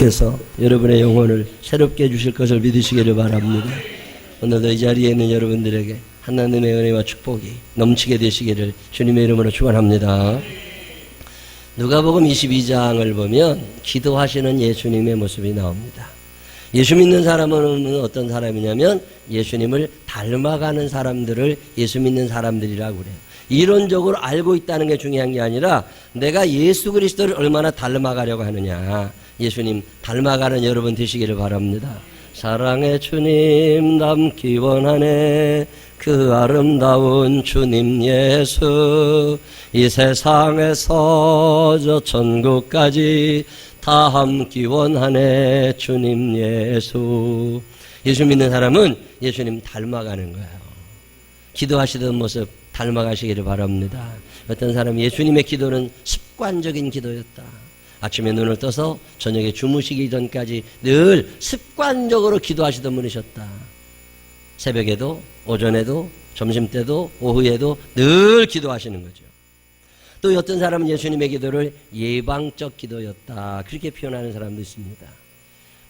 하나님께서 여러분의 영혼을 새롭게 해주실 것을 믿으시기를 바랍니다. 오늘도 이 자리에 있는 여러분들에게 하나님의 은혜와 축복이 넘치게 되시기를 주님의 이름으로 축원합니다. 누가복음 22장을 보면 기도하시는 예수님의 모습이 나옵니다. 예수 믿는 사람은 어떤 사람이냐면 예수님을 닮아가는 사람들을 예수 믿는 사람들이라고 그래요. 이론적으로 알고 있다는 게 중요한 게 아니라 내가 예수 그리스도를 얼마나 닮아가려고 하느냐. 예수님 닮아가는 여러분 되시기를 바랍니다. 사랑의 주님 닮기 원하네. 그 아름다운 주님 예수 이 세상에서 저 천국까지 다 함기 원하네 주님 예수. 예수 믿는 사람은 예수님 닮아가는 거예요. 기도하시던 모습 닮아가시기를 바랍니다. 어떤 사람 예수님의 기도는 습관적인 기도였다 아침에 눈을 떠서 저녁에 주무시기 전까지 늘 습관적으로 기도하시던 분이셨다. 새벽에도, 오전에도, 점심때도, 오후에도 늘 기도하시는 거죠. 또 어떤 사람은 예수님의 기도를 예방적 기도였다. 그렇게 표현하는 사람도 있습니다.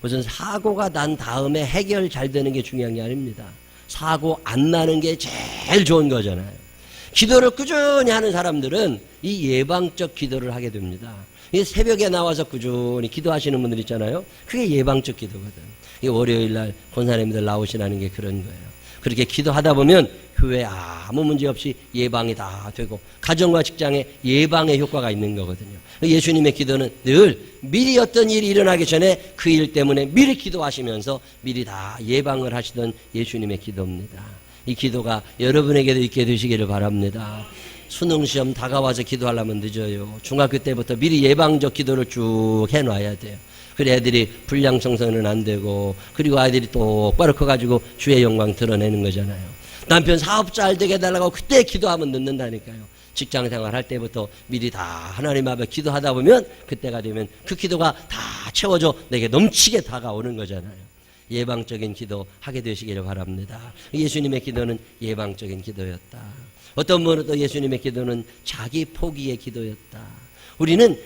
무슨 사고가 난 다음에 해결 잘 되는 게 중요한 게 아닙니다. 사고 안 나는 게 제일 좋은 거잖아요. 기도를 꾸준히 하는 사람들은 이 예방적 기도를 하게 됩니다. 이 새벽에 나와서 꾸준히 기도하시는 분들 있잖아요. 그게 예방적 기도거든. 이 월요일 날 권사님들 나오시라는 게 그런 거예요. 그렇게 기도하다 보면 교회 아무 문제 없이 예방이 다 되고 가정과 직장에 예방의 효과가 있는 거거든요. 예수님의 기도는 늘 미리 어떤 일이 일어나기 전에 그 일 때문에 미리 기도하시면서 미리 다 예방을 하시던 예수님의 기도입니다. 이 기도가 여러분에게도 있게 되시기를 바랍니다. 수능 시험 다가와서 기도하려면 늦어요. 중학교 때부터 미리 예방적 기도를 쭉 해놔야 돼요. 그래 애들이 불량 청소는 안 되고 그리고 아이들이 똑바로 커가지고 주의 영광 드러내는 거잖아요. 남편 사업 잘 되게 해달라고 그때 기도하면 늦는다니까요. 직장 생활 할 때부터 미리 다 하나님 앞에 기도하다 보면 그때가 되면 그 기도가 다 채워져 내게 넘치게 다가오는 거잖아요. 예방적인 기도 하게 되시기를 바랍니다. 예수님의 기도는 예방적인 기도였다. 어떤 분은 또 예수님의 기도는 자기 포기의 기도였다. 우리는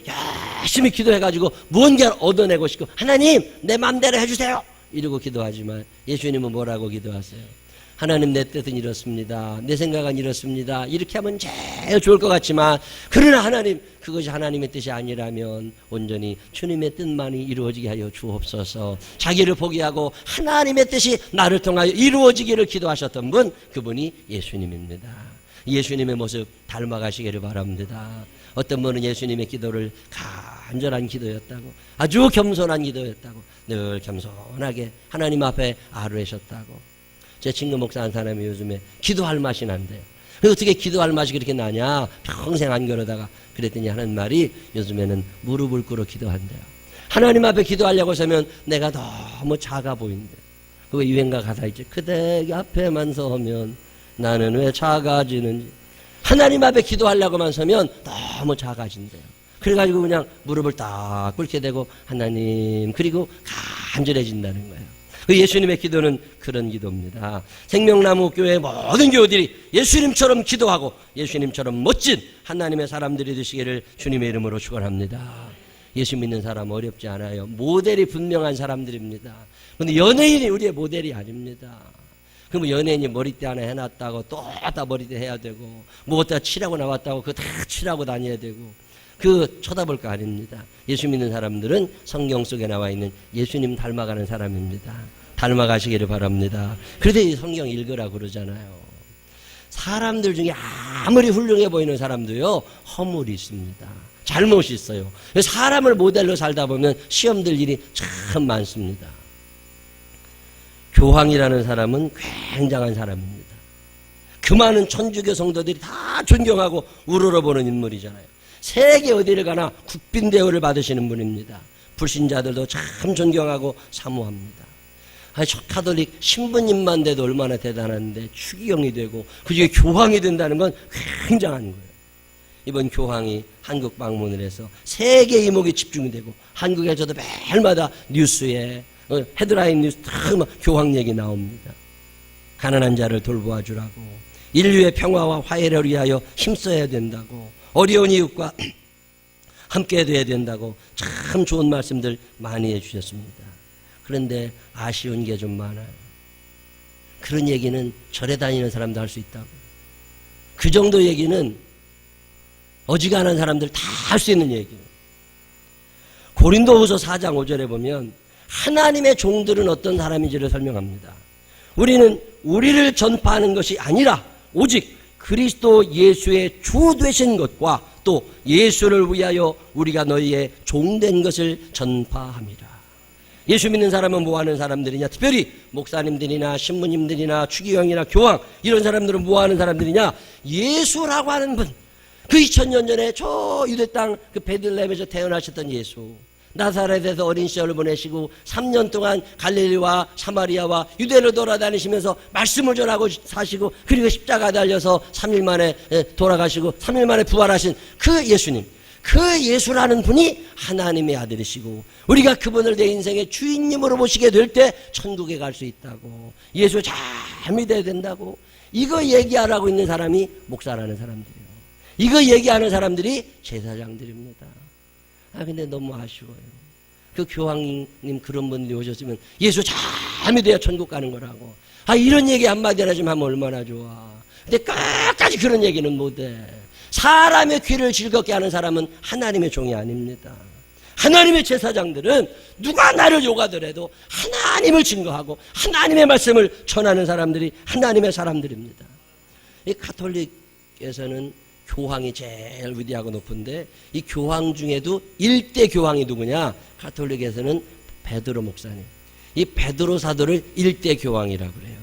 열심히 기도해가지고 무언가를 얻어내고 싶고 하나님 내 마음대로 해주세요 이러고 기도하지만 예수님은 뭐라고 기도하세요? 하나님 내 뜻은 이렇습니다. 내 생각은 이렇습니다. 이렇게 하면 제일 좋을 것 같지만 그러나 하나님 그것이 하나님의 뜻이 아니라면 온전히 주님의 뜻만이 이루어지게 하여 주옵소서. 자기를 포기하고 하나님의 뜻이 나를 통하여 이루어지기를 기도하셨던 분 그분이 예수님입니다. 예수님의 모습 닮아가시기를 바랍니다. 어떤 분은 예수님의 기도를 간절한 기도였다고 아주 겸손한 기도였다고 늘 겸손하게 하나님 앞에 아뢰셨다고 제 친구 목사 한 사람이 요즘에 기도할 맛이 난대요. 어떻게 기도할 맛이 그렇게 나냐? 평생 안 그러다가 그랬더니 하는 말이 요즘에는 무릎을 꿇어 기도한대요. 하나님 앞에 기도하려고 서면 내가 너무 작아 보인대. 그 유행가 가사 있지. 그대 앞에만 서면 나는 왜 작아지는지. 하나님 앞에 기도하려고만 서면 너무 작아진대요. 그래가지고 그냥 무릎을 딱 꿇게 되고 하나님 그리고 간절해진다는 거예요. 그 예수님의 기도는 그런 기도입니다. 생명나무 교회 모든 교우들이 예수님처럼 기도하고 예수님처럼 멋진 하나님의 사람들이 되시기를 주님의 이름으로 축원합니다. 예수 믿는 사람 어렵지 않아요. 모델이 분명한 사람들입니다. 근데 연예인이 우리의 모델이 아닙니다. 그러면 연예인이 머리띠 하나 해놨다고 또 다 머리띠 해야 되고 뭐 어디다 칠하고 나왔다고 그거 다 칠하고 다녀야 되고 그 쳐다볼 거 아닙니다. 예수 믿는 사람들은 성경 속에 나와 있는 예수님 닮아가는 사람입니다. 닮아가시기를 바랍니다. 그래도 이 성경 읽으라 그러잖아요. 사람들 중에 아무리 훌륭해 보이는 사람도요, 허물이 있습니다. 잘못이 있어요. 사람을 모델로 살다 보면 시험 들 일이 참 많습니다. 교황이라는 사람은 굉장한 사람입니다. 그 많은 천주교 성도들이 다 존경하고 우러러보는 인물이잖아요. 세계 어디를 가나 국빈 대우를 받으시는 분입니다. 불신자들도 참 존경하고 사모합니다. 아니, 저 카톨릭 신부님만 돼도 얼마나 대단한데 추기경이 되고 그중에 교황이 된다는 건 굉장한 거예요. 이번 교황이 한국 방문을 해서 세계 이목이 집중이 되고 한국에서도 매일마다 뉴스에 어, 헤드라인 뉴스 다 교황 얘기 나옵니다. 가난한 자를 돌보아 주라고 인류의 평화와 화해를 위하여 힘써야 된다고 어려운 이웃과 함께 돼야 된다고 참 좋은 말씀들 많이 해주셨습니다. 그런데 아쉬운 게 좀 많아요. 그런 얘기는 절에 다니는 사람도 할 수 있다고. 그 정도 얘기는 어지간한 사람들 다 할 수 있는 얘기예요. 고린도후서 4장 5절에 보면 하나님의 종들은 어떤 사람인지를 설명합니다. 우리는 우리를 전파하는 것이 아니라 오직 그리스도 예수의 주 되신 것과 또 예수를 위하여 우리가 너희의 종된 것을 전파함이라. 예수 믿는 사람은 뭐 하는 사람들이냐? 특별히 목사님들이나 신부님들이나 추기경이나 교황 이런 사람들은 뭐 하는 사람들이냐? 예수라고 하는 분. 그 2000년 전에 저 유대 땅 그 베들레헴에서 태어나셨던 예수. 나사렛에서 어린 시절을 보내시고 3년 동안 갈릴리와 사마리아와 유대를 돌아다니시면서 말씀을 전하고 사시고 그리고 십자가 달려서 3일 만에 돌아가시고 3일 만에 부활하신 그 예수님. 그 예수라는 분이 하나님의 아들이시고 우리가 그분을 내 인생의 주인님으로 모시게 될 때 천국에 갈 수 있다고 예수 잘 믿어야 된다고 이거 얘기하라고 있는 사람이 목사라는 사람들이에요. 이거 얘기하는 사람들이 제사장들입니다. 아 근데 너무 아쉬워요. 그 교황님 그런 분들이 오셨으면 예수 잘 믿어야 천국 가는 거라고. 아 이런 얘기 한마디나 좀 하면 얼마나 좋아. 근데 끝까지 그런 얘기는 못해. 사람의 귀를 즐겁게 하는 사람은 하나님의 종이 아닙니다. 하나님의 제사장들은 누가 나를 요가더라도 하나님을 증거하고 하나님의 말씀을 전하는 사람들이 하나님의 사람들입니다. 이 가톨릭에서는 교황이 제일 위대하고 높은데 이 교황 중에도 일대 교황이 누구냐? 가톨릭에서는 베드로 목사님. 이 베드로 사도를 일대 교황이라고 그래요.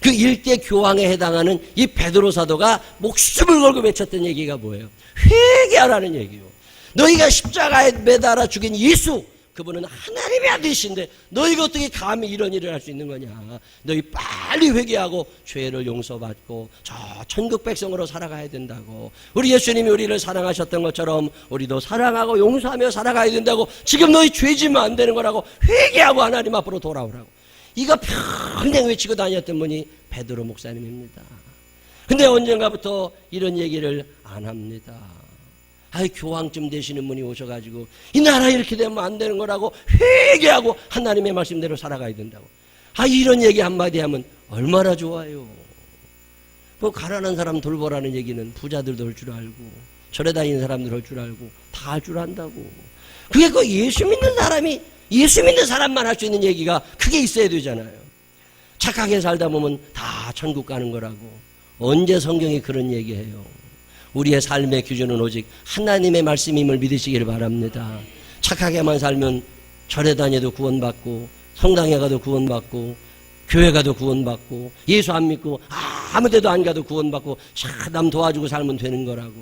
그 일대 교황에 해당하는 이 베드로 사도가 목숨을 걸고 외쳤던 얘기가 뭐예요? 회개하라는 얘기요. 너희가 십자가에 매달아 죽인 예수 그분은 하나님의 아들이신데 너희가 어떻게 감히 이런 일을 할 수 있는 거냐? 너희 빨리 회개하고 죄를 용서받고 저 천국 백성으로 살아가야 된다고. 우리 예수님이 우리를 사랑하셨던 것처럼 우리도 사랑하고 용서하며 살아가야 된다고. 지금 너희 죄지면 안 되는 거라고 회개하고 하나님 앞으로 돌아오라고. 이거 평생 외치고 다녔던 분이 베드로 목사님입니다. 근데 언젠가부터 이런 얘기를 안 합니다. 아이 교황쯤 되시는 분이 오셔가지고 이 나라 이렇게 되면 안 되는 거라고 회개하고 하나님의 말씀대로 살아가야 된다고. 아 이런 얘기 한마디 하면 얼마나 좋아요. 뭐 가난한 사람 돌보라는 얘기는 부자들도 할 줄 알고 절에 다니는 사람들 할 줄 알고 다 할 줄 안다고. 그게 그 예수 믿는 사람이 예수 믿는 사람만 할 수 있는 얘기가 크게 있어야 되잖아요. 착하게 살다 보면 다 천국 가는 거라고. 언제 성경이 그런 얘기해요. 우리의 삶의 기준은 오직 하나님의 말씀임을 믿으시기를 바랍니다. 착하게만 살면 절에 다녀도 구원받고 성당에 가도 구원받고 교회 가도 구원받고 예수 안 믿고 아무 데도 안 가도 구원받고 남 도와주고 살면 되는 거라고.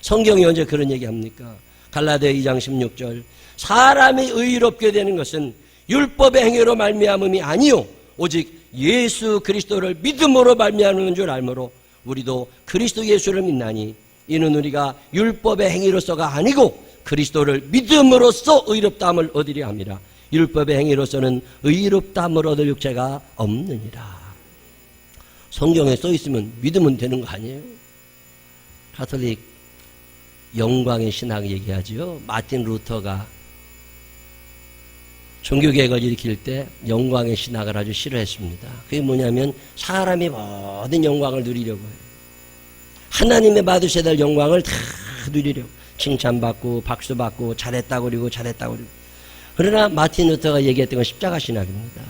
성경이 언제 그런 얘기 합니까? 갈라디아 2장 16절 사람이 의롭게 되는 것은 율법의 행위로 말미암음이 아니요 오직 예수 그리스도를 믿음으로 말미암는 줄 알므로 우리도 그리스도 예수를 믿나니 이는 우리가 율법의 행위로서가 아니고 그리스도를 믿음으로써 의롭다함을 얻으려 함이라 율법의 행위로서는 의롭다함을 얻을 육체가 없느니라 성경에 써 있으면 믿으면 되는 거 아니에요? 가톨릭 영광의 신학 얘기하죠. 마틴 루터가 종교개혁을 일으킬 때 영광의 신학을 아주 싫어했습니다. 그게 뭐냐면 사람이 모든 영광을 누리려고 해요. 하나님의 받으셔야 될 영광을 다 누리려고. 칭찬받고 박수받고 잘했다고 그리고 잘했다고 그리고. 그러나 마틴 루터가 얘기했던 건 십자가 신학입니다.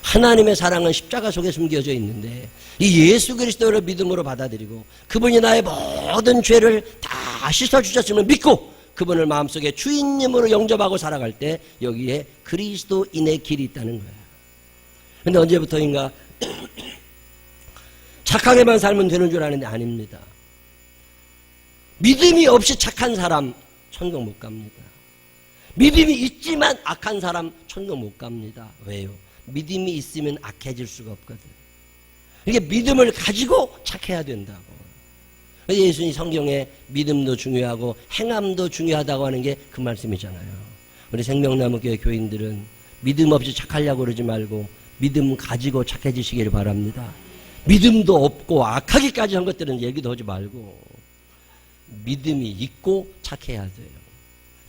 하나님의 사랑은 십자가 속에 숨겨져 있는데 이 예수 그리스도를 믿음으로 받아들이고 그분이 나의 모든 죄를 다 씻어 주셨음을 믿고 그분을 마음속에 주인님으로 영접하고 살아갈 때 여기에 그리스도인의 길이 있다는 거예요. 근데 언제부터인가 착하게만 살면 되는 줄 아는데 아닙니다. 믿음이 없이 착한 사람 천국 못 갑니다. 믿음이 있지만 악한 사람 천국 못 갑니다. 왜요? 믿음이 있으면 악해질 수가 없거든. 이게 믿음을 가지고 착해야 된다고. 예수님 성경에 믿음도 중요하고 행함도 중요하다고 하는 게 그 말씀이잖아요. 우리 생명나무 교회 교인들은 믿음 없이 착하려고 그러지 말고 믿음 가지고 착해지시기를 바랍니다. 믿음도 없고 악하기까지 한 것들은 얘기도 하지 말고 믿음이 있고 착해야 돼요.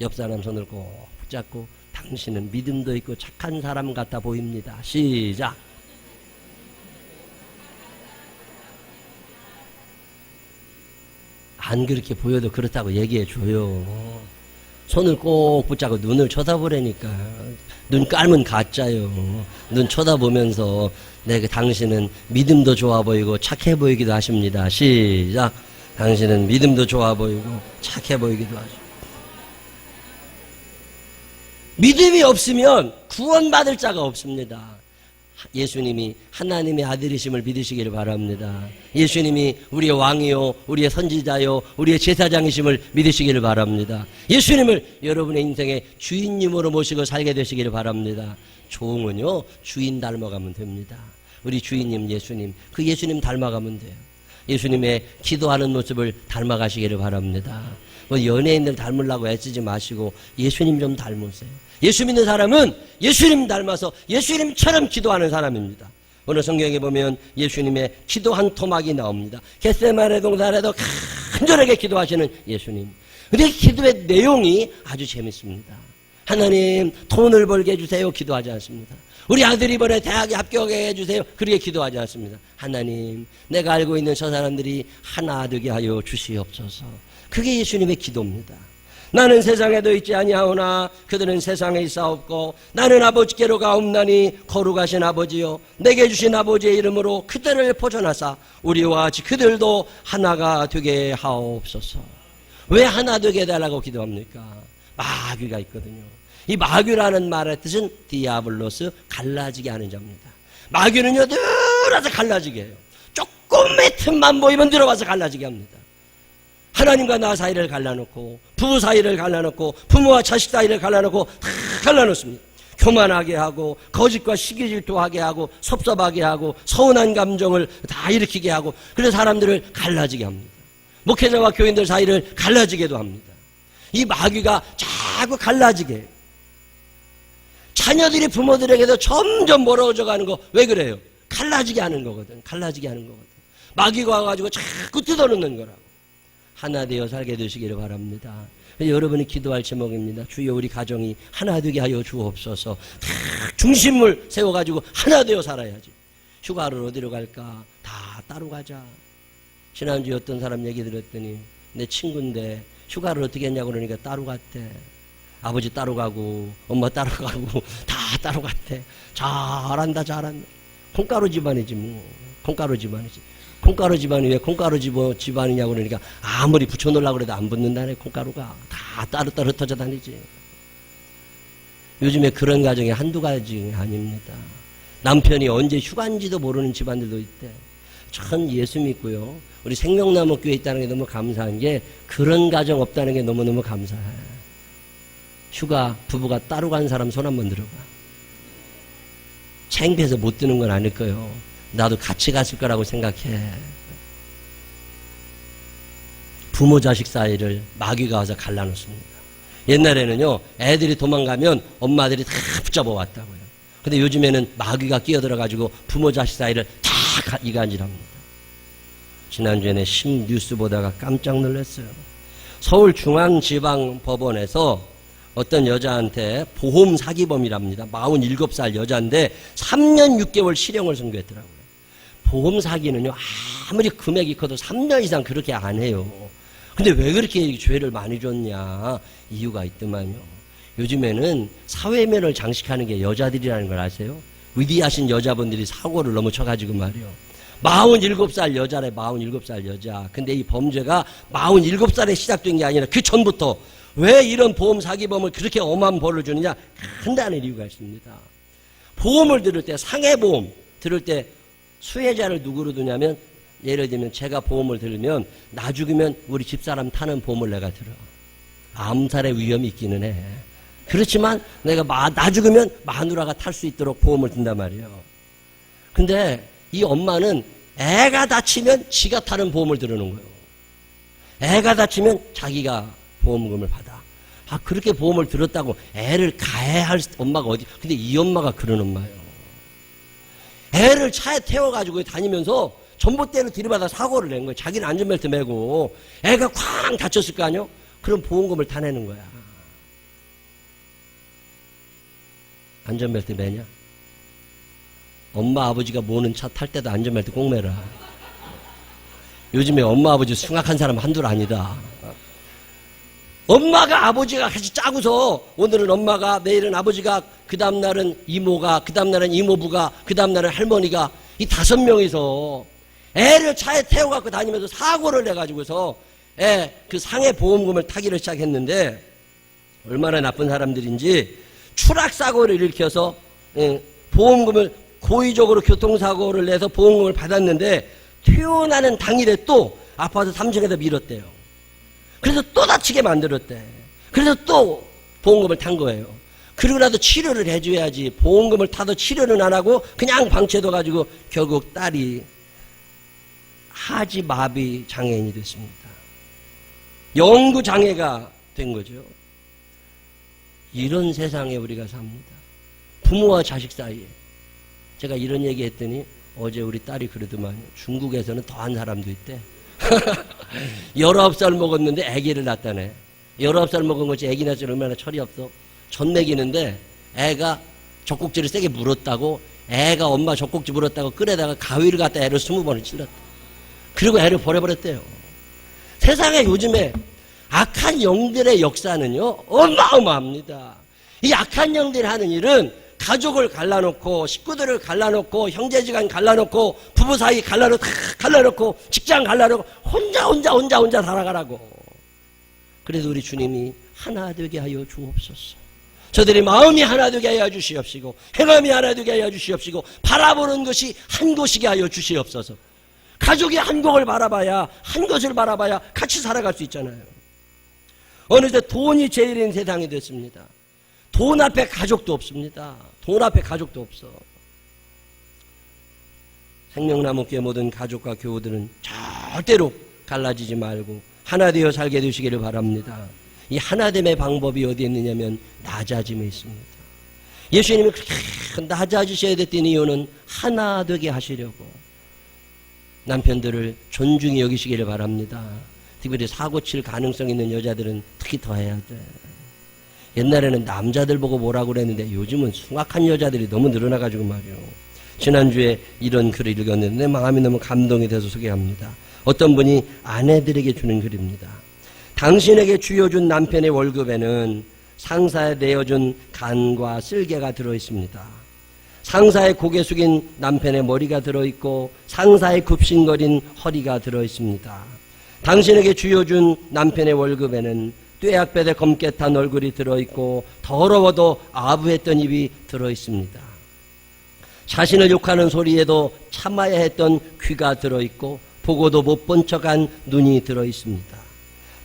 옆 사람 손을 꼭 붙잡고 당신은 믿음도 있고 착한 사람 같아 보입니다. 시작. 안 그렇게 보여도 그렇다고 얘기해 줘요. 손을 꼭 붙잡고 눈을 쳐다보라니까. 눈 깔면 가짜요. 눈 쳐다보면서 내가 당신은 믿음도 좋아 보이고 착해 보이기도 하십니다. 시작. 당신은 믿음도 좋아 보이고 착해 보이기도 하죠. 믿음이 없으면 구원받을 자가 없습니다. 예수님이 하나님의 아들이심을 믿으시기를 바랍니다. 예수님이 우리의 왕이요, 우리의 선지자요, 우리의 제사장이심을 믿으시기를 바랍니다. 예수님을 여러분의 인생의 주인님으로 모시고 살게 되시기를 바랍니다. 종은요, 주인 닮아가면 됩니다. 우리 주인님 예수님, 그 예수님 닮아가면 돼요. 예수님의 기도하는 모습을 닮아가시기를 바랍니다. 뭐 연예인들 닮으려고 애쓰지 마시고 예수님 좀 닮으세요. 예수 믿는 사람은 예수님 닮아서 예수님처럼 기도하는 사람입니다. 오늘 성경에 보면 예수님의 기도 한 토막이 나옵니다. 겟세마네 동산에도 간절하게 기도하시는 예수님. 근데 기도의 내용이 아주 재밌습니다. 하나님 돈을 벌게 해주세요. 기도하지 않습니다. 우리 아들이 이번에 대학에 합격해 주세요. 그렇게 기도하지 않습니다. 하나님, 내가 알고 있는 저 사람들이 하나 되게 하여 주시옵소서. 그게 예수님의 기도입니다. 나는 세상에도 있지 아니하오나 그들은 세상에 있사옵고 나는 아버지께로 가옵나니 거룩하신 아버지요 내게 주신 아버지의 이름으로 그들을 보존하사 우리와 같이 그들도 하나가 되게 하옵소서. 왜 하나 되게 해달라고 기도합니까? 마귀가 있거든요. 이 마귀라는 말의 뜻은 디아블로스 갈라지게 하는 자입니다. 마귀는요 늘어서 갈라지게 해요. 조금의 틈만 보이면 들어와서 갈라지게 합니다. 하나님과 나 사이를 갈라놓고 부부 사이를 갈라놓고 부모와 자식 사이를 갈라놓고 다 갈라놓습니다. 교만하게 하고 거짓과 시기 질투하게 하고 섭섭하게 하고 서운한 감정을 다 일으키게 하고 그래서 사람들을 갈라지게 합니다. 목회자와 교인들 사이를 갈라지게도 합니다. 이 마귀가 자꾸 갈라지게 해요. 자녀들이 부모들에게도 점점 멀어져 가는 거 왜 그래요? 갈라지게 하는 거거든. 갈라지게 하는 거거든. 마귀가 와가지고 자꾸 뜯어놓는 거라고. 하나 되어 살게 되시기를 바랍니다. 여러분이 기도할 제목입니다. 주여 우리 가정이 하나 되게 하여 주옵소서. 다 중심을 세워가지고 하나 되어 살아야지. 휴가를 어디로 갈까? 다 따로 가자. 지난주에 어떤 사람 얘기 들었더니 내 친구인데 휴가를 어떻게 했냐고 그러니까 따로 갔대. 아버지 따로 가고 엄마 따로 가고 다 따로 갔대. 잘한다 잘한다. 콩가루 집안이지 뭐. 콩가루 집안이지. 콩가루 집안이 왜 콩가루 집안이냐고 그러니까 아무리 붙여놓으려고 그래도 안 붙는다네 콩가루가. 다 따로따로 터져 다니지. 요즘에 그런 가정이 한두 가지 아닙니다. 남편이 언제 휴가인지도 모르는 집안들도 있대. 참 예수 믿고요. 우리 생명나무 교회 있다는 게 너무 감사한 게 그런 가정 없다는 게 너무너무 감사해. 휴가 부부가 따로 간 사람 손 한번 들어봐. 창피해서 못 드는 건 아닐 거예요. 나도 같이 갔을 거라고 생각해. 부모 자식 사이를 마귀가 와서 갈라놓습니다. 옛날에는요, 애들이 도망가면 엄마들이 다 붙잡아 왔다고요. 근데 요즘에는 마귀가 끼어들어가지고 부모 자식 사이를 다 이간질합니다. 지난주에는 심 뉴스 보다가 깜짝 놀랐어요. 서울중앙지방법원에서 어떤 여자한테 보험 사기범이랍니다. 47살 여자인데 3년 6개월 실형을 선고했더라고요. 보험 사기는요, 아무리 금액이 커도 3년 이상 그렇게 안 해요. 근데 왜 그렇게 죄를 많이 줬냐? 이유가 있더만요. 요즘에는 사회면을 장식하는 게 여자들이라는 걸 아세요? 위대하신 여자분들이 사고를 너무 쳐가지고 말이요. 47살 여자래, 47살 여자. 근데 이 범죄가 47살에 시작된 게 아니라 그 전부터 왜 이런 보험 사기범을 그렇게 엄한 벌을 주느냐? 간단한 이유가 있습니다. 보험을 들을 때, 상해보험 들을 때 수혜자를 누구로 두냐면 예를 들면 제가 보험을 들으면 나 죽으면 우리 집사람 타는 보험을 내가 들어. 암살의 위험이 있기는 해. 그렇지만 내가 마, 나 죽으면 마누라가 탈 수 있도록 보험을 든단 말이에요. 근데 이 엄마는 애가 다치면 지가 타는 보험을 들어놓은 거예요. 애가 다치면 자기가 보험금을 받아. 아, 그렇게 보험을 들었다고 애를 가해할 엄마가 어디, 근데 이 엄마가 그런 엄마예요. 애를 차에 태워가지고 다니면서 전봇대를 들이받아 사고를 낸 거예요. 자기는 안전벨트 메고 애가 쾅 다쳤을 거 아니요? 그럼 보험금을 타내는 거야. 안전벨트 매냐? 엄마 아버지가 모는 차 탈 때도 안전벨트 꼭 매라. 요즘에 엄마 아버지 숭악한 사람 한둘 아니다. 엄마가 아버지가 같이 짜고서 오늘은 엄마가 내일은 아버지가 그 다음날은 이모가 그 다음날은 이모부가 그 다음날은 할머니가 이 다섯 명이서 애를 차에 태워갖고 다니면서 사고를 내가지고서 애 그 상해 보험금을 타기를 시작했는데 얼마나 나쁜 사람들인지 추락사고를 일으켜서 예, 보험금을 고의적으로 교통사고를 내서 보험금을 받았는데 퇴원하는 당일에 또 아파서 3층에서 밀었대요. 그래서 또 다치게 만들었대. 그래서 또 보험금을 탄 거예요. 그리고 나도 치료를 해줘야지. 보험금을 타도 치료는 안 하고 그냥 방치해둬가지고 결국 딸이 하지 마비 장애인이 됐습니다. 영구 장애가 된 거죠. 이런 세상에 우리가 삽니다. 부모와 자식 사이에. 제가 이런 얘기 했더니 어제 우리 딸이 그러더만요. 중국에서는 더한 사람도 있대. 19살 먹었는데 아기를 낳았다네. 19살 먹은 거지 아기 낳지 얼마나 철이 없어. 전 먹이는데 애가 젖꼭지를 세게 물었다고 애가 엄마 젖꼭지 물었다고 끌에다가 가위를 갖다 애를 20번을 찔렀다. 그리고 애를 버려버렸대요. 세상에 요즘에 악한 영들의 역사는요, 어마어마합니다. 이 악한 영들이 하는 일은 가족을 갈라놓고, 식구들을 갈라놓고, 형제지간 갈라놓고, 부부 사이 갈라놓고, 다 갈라놓고, 직장 갈라놓고, 혼자, 혼자, 혼자, 혼자 살아가라고. 그래도 우리 주님이 하나 되게 하여 주옵소서. 저들이 마음이 하나 되게 하여 주시옵시고, 행함이 하나 되게 하여 주시옵시고, 바라보는 것이 한 곳이게 하여 주시옵소서. 가족이 한 곳을 바라봐야, 한 것을 바라봐야 같이 살아갈 수 있잖아요. 어느새 돈이 제일인 세상이 됐습니다. 돈 앞에 가족도 없습니다. 돈 앞에 가족도 없어. 생명나무교회 모든 가족과 교우들은 절대로 갈라지지 말고 하나 되어 살게 되시기를 바랍니다. 이 하나됨의 방법이 어디에 있느냐면 낮아짐에 있습니다. 예수님이 그렇게 낮아지셔야 됐던 이유는 하나 되게 하시려고 남편들을 존중히 여기시기를 바랍니다. 특별히 사고 칠 가능성 있는 여자들은 특히 더 해야 돼. 옛날에는 남자들 보고 뭐라고 그랬는데 요즘은 숭악한 여자들이 너무 늘어나가지고 말이요. 지난주에 이런 글을 읽었는데 내 마음이 너무 감동이 돼서 소개합니다. 어떤 분이 아내들에게 주는 글입니다. 당신에게 쥐어준 남편의 월급에는 상사에 내어준 간과 쓸개가 들어있습니다. 상사의 고개 숙인 남편의 머리가 들어있고 상사의 굽신거린 허리가 들어있습니다. 당신에게 쥐어준 남편의 월급에는 뙤약볕에 검게 탄 얼굴이 들어있고 더러워도 아부했던 입이 들어있습니다. 자신을 욕하는 소리에도 참아야 했던 귀가 들어있고 보고도 못 본 척한 눈이 들어있습니다.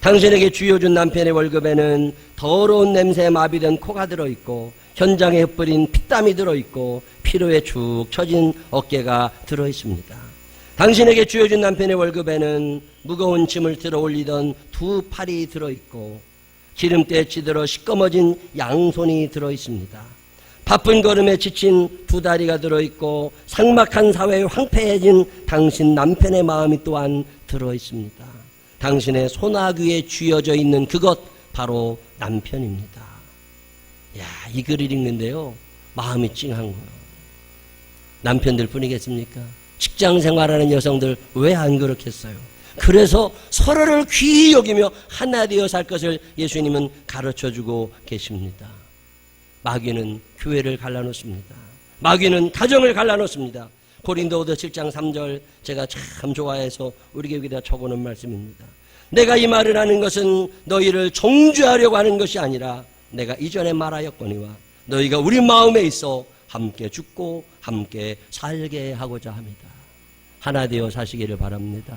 당신에게 쥐어준 남편의 월급에는 더러운 냄새에 마비된 코가 들어있고 현장에 흩뿌린 피땀이 들어있고 피로에 축 처진 어깨가 들어있습니다. 당신에게 쥐어준 남편의 월급에는 무거운 짐을 들어 올리던 두 팔이 들어 있고 기름때에 찌들어 시꺼머진 양손이 들어 있습니다. 바쁜 걸음에 지친 두 다리가 들어 있고 상막한 사회에 황폐해진 당신 남편의 마음이 또한 들어 있습니다. 당신의 소나귀에 쥐어져 있는 그것 바로 남편입니다. 야, 이 글을 읽는데요. 마음이 찡한 거예요. 남편들 뿐이겠습니까? 직장 생활하는 여성들 왜 안 그렇겠어요? 그래서 서로를 귀히 여기며 하나 되어 살 것을 예수님은 가르쳐 주고 계십니다. 마귀는 교회를 갈라놓습니다. 마귀는 가정을 갈라놓습니다. 고린도후서 7장 3절 제가 참 좋아해서 우리 교회에다 적어놓은 말씀입니다. 내가 이 말을 하는 것은 너희를 정죄하려고 하는 것이 아니라 내가 이전에 말하였거니와 너희가 우리 마음에 있어 함께 죽고 함께 살게 하고자 합니다. 하나 되어 사시기를 바랍니다.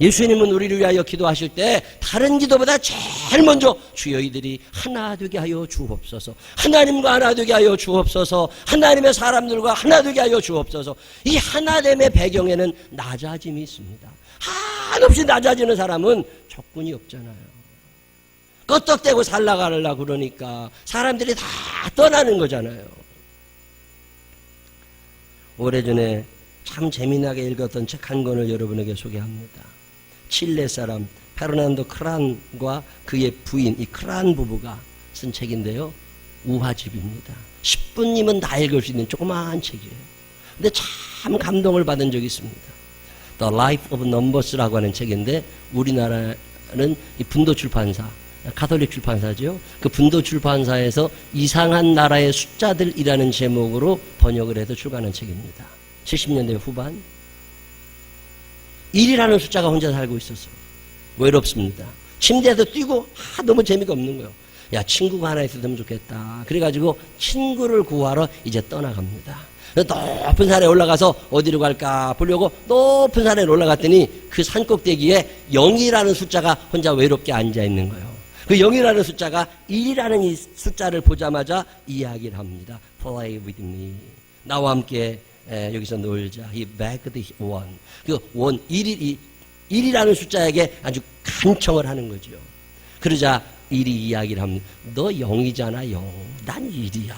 예수님은 우리를 위하여 기도하실 때 다른 기도보다 제일 먼저 주여 이들이 하나 되게 하여 주옵소서. 하나님과 하나 되게 하여 주옵소서. 하나님의 사람들과 하나 되게 하여 주옵소서. 이 하나됨의 배경에는 낮아짐이 있습니다. 한없이 낮아지는 사람은 적군이 없잖아요. 끄떡대고 살라가려고 그러니까 사람들이 다 떠나는 거잖아요. 오래전에 참 재미나게 읽었던 책 한 권을 여러분에게 소개합니다. 칠레 사람 페르난도 크란과 그의 부인 이 크란 부부가 쓴 책인데요. 우화집입니다. 10분이면 다 읽을 수 있는 조그마한 책이에요. 근데 참 감동을 받은 적이 있습니다. The Life of Numbers라고 하는 책인데 우리나라는 이 분도 출판사, 카톨릭 출판사죠. 그 분도 출판사에서 이상한 나라의 숫자들이라는 제목으로 번역을 해서 출간한 책입니다. 70년대 후반. 1이라는 숫자가 혼자 살고 있었어요. 외롭습니다. 침대에서 뛰고 아, 너무 재미가 없는 거예요. 야 친구가 하나 있었으면 좋겠다. 그래가지고 친구를 구하러 이제 떠나갑니다. 높은 산에 올라가서 어디로 갈까 보려고 높은 산에 올라갔더니 그 산 꼭대기에 0이라는 숫자가 혼자 외롭게 앉아 있는 거예요. 그 0이라는 숫자가 1이라는 이 숫자를 보자마자 이야기를 합니다. Play with me. 나와 함께 에, 여기서 놀자. He begged. 그 원, 1이, 1이라는 숫자에게 아주 간청을 하는 거죠. 그러자 1이 이야기를 합니다. 너 0이잖아, 0. 난 1이야.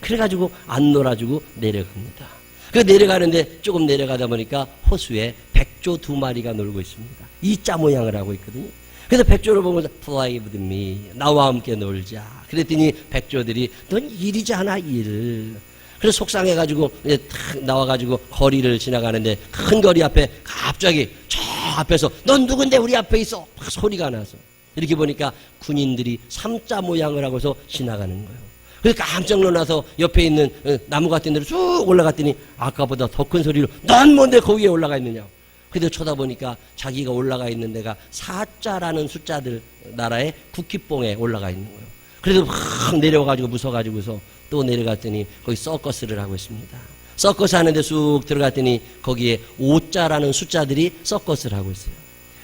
그래가지고 안 놀아주고 내려갑니다. 그 내려가는데 조금 내려가다 보니까 호수에 백조 두 마리가 놀고 있습니다. 이자 모양을 하고 있거든요. 그래서 백조를 보면서 play with me 나와 함께 놀자. 그랬더니 백조들이 넌 일이잖아 일. 그래서 속상해가지고 이제 탁 나와가지고 거리를 지나가는데 큰 거리 앞에 갑자기 저 앞에서 넌 누군데 우리 앞에 있어 막 소리가 나서 이렇게 보니까 군인들이 삼자 모양을 하고서 지나가는 거예요. 그래서 깜짝 놀라서 옆에 있는 어, 나무 같은 데로 쭉 올라갔더니 아까보다 더 큰 소리로 넌 뭔데 거기에 올라가 있느냐. 근데 쳐다보니까 자기가 올라가 있는 데가 사자라는 숫자들 나라의 국기봉에 올라가 있는 거예요. 그래서 확 내려와가지고 무서워가지고서 또 내려갔더니 거기 서커스를 하고 있습니다. 서커스 하는데 쑥 들어갔더니 거기에 오자라는 숫자들이 서커스를 하고 있어요.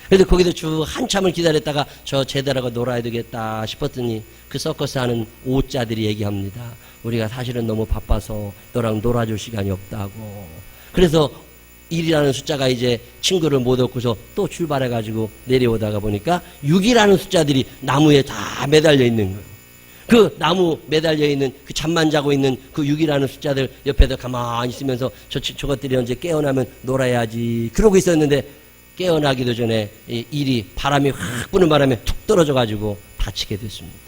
그래서 거기서 쭉 한참을 기다렸다가 저 제대로 놀아야 되겠다 싶었더니 그 서커스 하는 오자들이 얘기합니다. 우리가 사실은 너무 바빠서 너랑 놀아줄 시간이 없다고. 그래서 1이라는 숫자가 이제 친구를 못 얻고서 또 출발해가지고 내려오다가 보니까 6이라는 숫자들이 나무에 다 매달려 있는 거예요. 그 나무 매달려 있는 그 잠만 자고 있는 그 6이라는 숫자들 옆에서 가만히 있으면서 저, 저것들이 언제 깨어나면 놀아야지. 그러고 있었는데 깨어나기도 전에 이 일이 바람이 확 부는 바람에 툭 떨어져 가지고 다치게 됐습니다.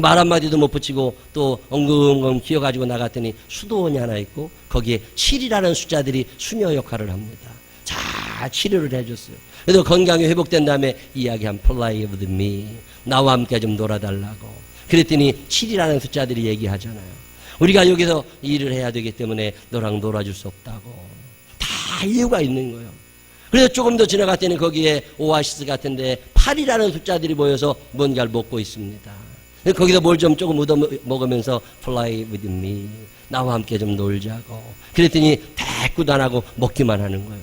말 한마디도 못 붙이고 또 엉금엉금 기어가지고 나갔더니 수도원이 하나 있고 거기에 7이라는 숫자들이 수녀 역할을 합니다. 잘 치료를 해줬어요. 그래서 건강이 회복된 다음에 이야기한 play with me. 나와 함께 좀 놀아달라고. 그랬더니 7이라는 숫자들이 얘기하잖아요. 우리가 여기서 일을 해야 되기 때문에 너랑 놀아줄 수 없다고. 다 이유가 있는 거예요. 그래서 조금 더 지나갔더니 거기에 오아시스 같은데 8이라는 숫자들이 모여서 뭔가를 먹고 있습니다. 거기서 뭘 좀 조금 얻어 먹으면서 fly with me. 나와 함께 좀 놀자고. 그랬더니 대꾸도 안 하고 먹기만 하는 거예요.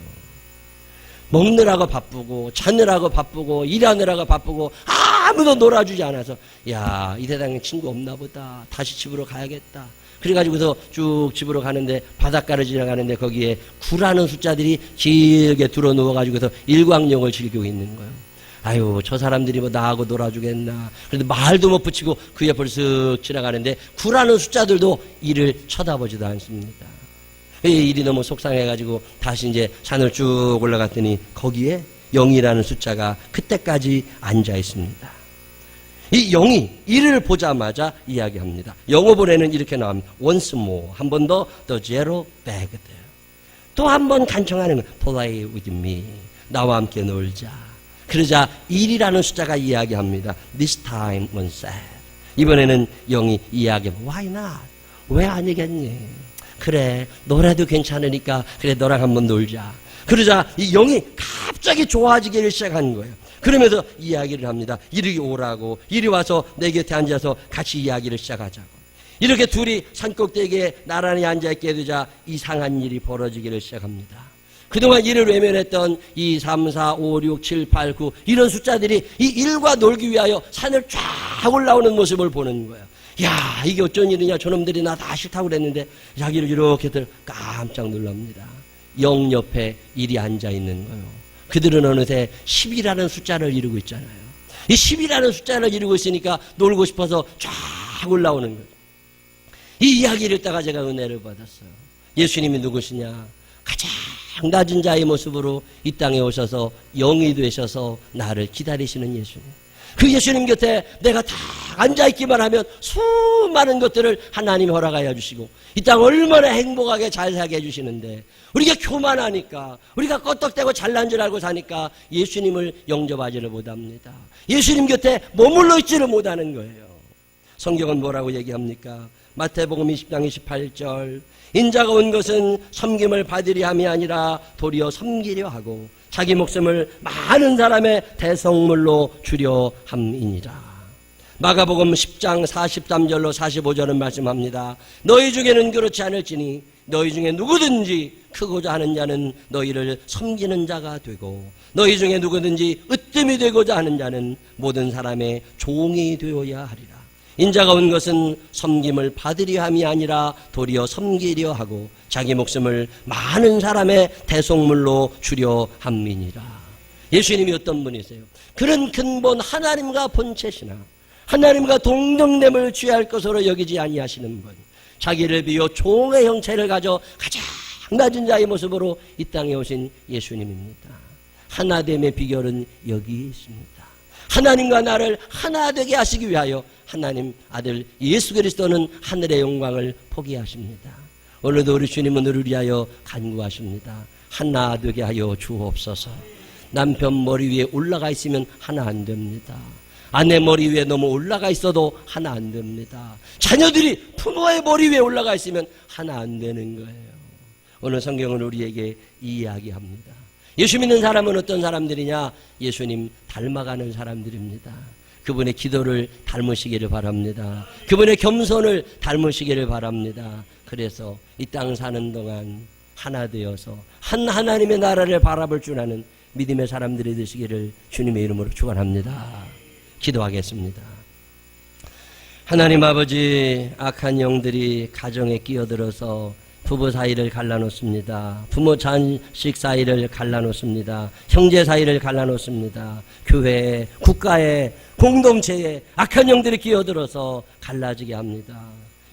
먹느라고 바쁘고 자느라고 바쁘고 일하느라고 바쁘고 아 무도 놀아주지 않아서 야 이 세상에 친구 없나 보다. 다시 집으로 가야겠다. 그래가지고서 쭉 집으로 가는데 바닷가를 지나가는데 거기에 구라는 숫자들이 길게 들어 누워가지고서 일광욕을 즐기고 있는 거예요. 아유 저 사람들이 뭐 나하고 놀아주겠나. 그런데 말도 못 붙이고 그 옆을 쓱 지나가는데 구라는 숫자들도 이를 쳐다보지도 않습니다. 이 일이 너무 속상해가지고 다시 이제 산을 쭉 올라갔더니 거기에 0이라는 숫자가 그때까지 앉아 있습니다. 이 0이 이를 보자마자 이야기합니다. 영어본에는 이렇게 나옵니다. once more. 한 번 더, the zero bagged. 또한 번 간청하는 거. play with me. 나와 함께 놀자. 그러자 1이라는 숫자가 이야기합니다. this time when sad. 이번에는 0이 이야기합니다. why not? 왜 아니겠니? 그래, 노래도 괜찮으니까, 그래, 너랑 한번 놀자. 그러자 이 영이 갑자기 좋아지기를 시작하는 거예요. 그러면서 이야기를 합니다. 이리 오라고, 이리 와서 내 곁에 앉아서 같이 이야기를 시작하자고. 이렇게 둘이 산꼭대기에 나란히 앉아있게 되자 이상한 일이 벌어지기를 시작합니다. 그동안 이를 외면했던 2, 3, 4, 5, 6, 7, 8, 9 이런 숫자들이 이 일과 놀기 위하여 산을 쫙 올라오는 모습을 보는 거예요. 야 이게 어쩐 일이냐 저놈들이 나 다 싫다고 그랬는데 자기를 이렇게들 깜짝 놀랍니다. 영 옆에 일이 앉아 있는 거예요. 그들은 어느새 10이라는 숫자를 이루고 있잖아요. 이 10이라는 숫자를 이루고 있으니까 놀고 싶어서 쫙 올라오는 거예요. 이 이야기를 듣다가 제가 은혜를 받았어요. 예수님이 누구시냐? 가장 낮은 자의 모습으로 이 땅에 오셔서 영이 되셔서 나를 기다리시는 예수님. 그 예수님 곁에 내가 다 앉아있기만 하면 수많은 것들을 하나님이 허락하여 주시고 이 땅 얼마나 행복하게 잘 살게 해주시는데 우리가 교만하니까 우리가 껐떡대고 잘난 줄 알고 사니까 예수님을 영접하지를 못합니다. 예수님 곁에 머물러 있지를 못하는 거예요. 성경은 뭐라고 얘기합니까? 마태복음 20장 28절 인자가 온 것은 섬김을 받으려 함이 아니라 도리어 섬기려 하고 자기 목숨을 많은 사람의 대성물로 주려 함이니라. 마가복음 10장 43절로 45절은 말씀합니다. 너희 중에는 그렇지 않을지니 너희 중에 누구든지 크고자 하는 자는 너희를 섬기는 자가 되고 너희 중에 누구든지 으뜸이 되고자 하는 자는 모든 사람의 종이 되어야 하리라. 인자가 온 것은 섬김을 받으려 함이 아니라 도리어 섬기려 하고 자기 목숨을 많은 사람의 대속물로 주려 함이니라. 예수님이 어떤 분이세요? 그런 근본 하나님과 본체시나 하나님과 동등됨을 취할 것으로 여기지 아니하시는 분. 자기를 비워 종의 형체를 가져 가장 낮은 자의 모습으로 이 땅에 오신 예수님입니다. 하나됨의 비결은 여기 있습니다. 하나님과 나를 하나 되게 하시기 위하여 하나님 아들 예수 그리스도는 하늘의 영광을 포기하십니다. 오늘도 우리 주님은 우리를 위하여 간구하십니다. 하나 되게 하여 주옵소서. 남편 머리 위에 올라가 있으면 하나 안 됩니다. 아내 머리 위에 너무 올라가 있어도 하나 안 됩니다. 자녀들이 부모의 머리 위에 올라가 있으면 하나 안 되는 거예요. 오늘 성경은 우리에게 이 이야기합니다. 예수 믿는 사람은 어떤 사람들이냐? 예수님 닮아가는 사람들입니다. 그분의 기도를 닮으시기를 바랍니다. 그분의 겸손을 닮으시기를 바랍니다. 그래서 이 땅 사는 동안 하나 되어서 한 하나님의 나라를 바라볼 줄 아는 믿음의 사람들이 되시기를 주님의 이름으로 축원합니다. 기도하겠습니다. 하나님 아버지 악한 영들이 가정에 끼어들어서 부부 사이를 갈라놓습니다. 부모 자식 사이를 갈라놓습니다. 형제 사이를 갈라놓습니다. 교회에 국가에 공동체에 악한 영들이 끼어들어서 갈라지게 합니다.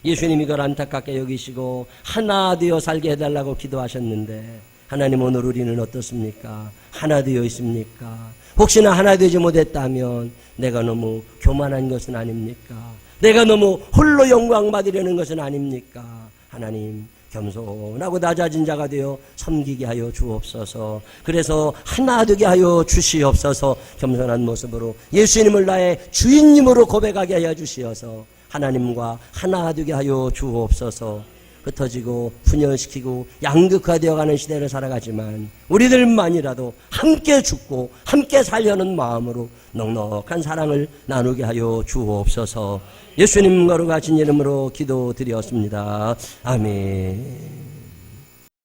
예수님 이걸 안타깝게 여기시고 하나 되어 살게 해달라고 기도하셨는데 하나님 오늘 우리는 어떻습니까? 하나 되어 있습니까? 혹시나 하나 되지 못했다면 내가 너무 교만한 것은 아닙니까? 내가 너무 홀로 영광 받으려는 것은 아닙니까? 하나님 겸손하고 낮아진 자가 되어 섬기게 하여 주옵소서. 그래서 하나 되게 하여 주시옵소서. 겸손한 모습으로 예수님을 나의 주인님으로 고백하게 하여 주시어서 하나님과 하나 되게 하여 주옵소서. 흩어지고 분열시키고 양극화되어가는 시대를 살아가지만 우리들만이라도 함께 죽고 함께 살려는 마음으로 넉넉한 사랑을 나누게 하여 주옵소서 예수님 거룩하신 이름으로 기도드렸습니다. 아멘